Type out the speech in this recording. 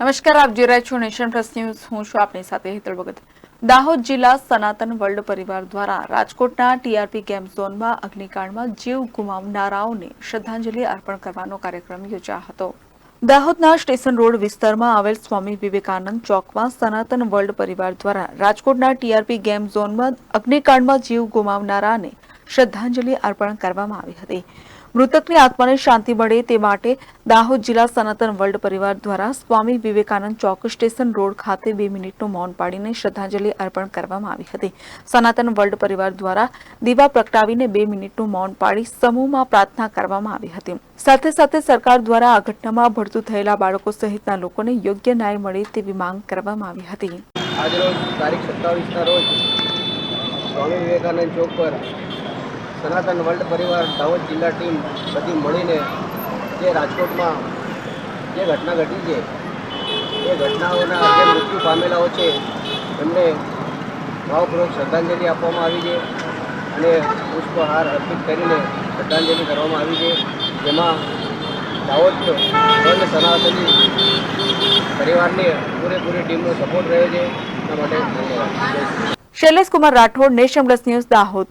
નમસ્કાર, આપ જોઈ રહ્યા છો નેશન પ્લસ ન્યૂઝ. હું છું આપની સાથે હેતલ ભગત. દાહોદ જિલ્લા સનાતન વર્લ્ડ પરિવાર દ્વારા રાજકોટના ટીઆરપી ગેમ ઝોનમાં અગ્નિકાંડમાં જીવ ગુમાવનારાઓને શ્રદ્ધાંજલિ અર્પણ કરવાનો કાર્યક્રમ યોજાયો હતો. દાહોદના સ્ટેશન રોડ વિસ્તારમાં આવેલ સ્વામી વિવેકાનંદ ચોકમાં સનાતન વર્લ્ડ પરિવાર દ્વારા રાજકોટના ટીઆરપી ગેમ ઝોનમાં અગ્નિકાંડમાં જીવ ગુમાવનારાને શ્રદ્ધાંજલિ અર્પણ કરવામાં આવી હતી. મૃતકની આત્માને શાંતિ મળે તે માટે દાહોદ જિલ્લા સનાતન વર્લ્ડ પરિવાર દ્વારા સ્વામી વિવેકાનંદ ચોક સ્ટેશન રોડ ખાતે બે મિનિટનું મૌન પાડીને શ્રદ્ધાંજલિ અર્પણ કરવામાં આવી હતી. સનાતન વર્લ્ડ પરિવાર દ્વારા દીવા પ્રગટાવીને બે મિનિટનું મૌન પાડી સમૂહમાં પ્રાર્થના કરવામાં આવી હતી. સાથે સાથે સરકાર દ્વારા આ ઘટનામાં ભળતું થયેલા બાળકો સહિતના લોકોને યોગ્ય ન્યાય મળે તેવી માંગ કરવામાં આવી હતી. આજરોજ તારીખ સત્તાવીસના રોજ સ્વામી વિવેકાનંદ ચોક પર સનાતન વર્લ્ડ પરિવાર દાહોદ જિલ્લા ટીમ બધી મળીને જે રાજકોટમાં જે ઘટના ઘટી છે, એ ઘટનાઓના જે મૃત્યુ પામેલાઓ છે, એમને ભાવપૂર્વક શ્રદ્ધાંજલિ આપવામાં આવી છે અને પુષ્પહાર અર્પિત કરીને શ્રદ્ધાંજલિ કરવામાં આવી છે. જેમાં દાહોદ વર્લ્ડ સનાતની પરિવારની પૂરેપૂરી ટીમનો સપોર્ટ રહ્યો છે. એના માટે ધન્યવાદ. Shailesh Kumar Rathod nation plus news Dahod.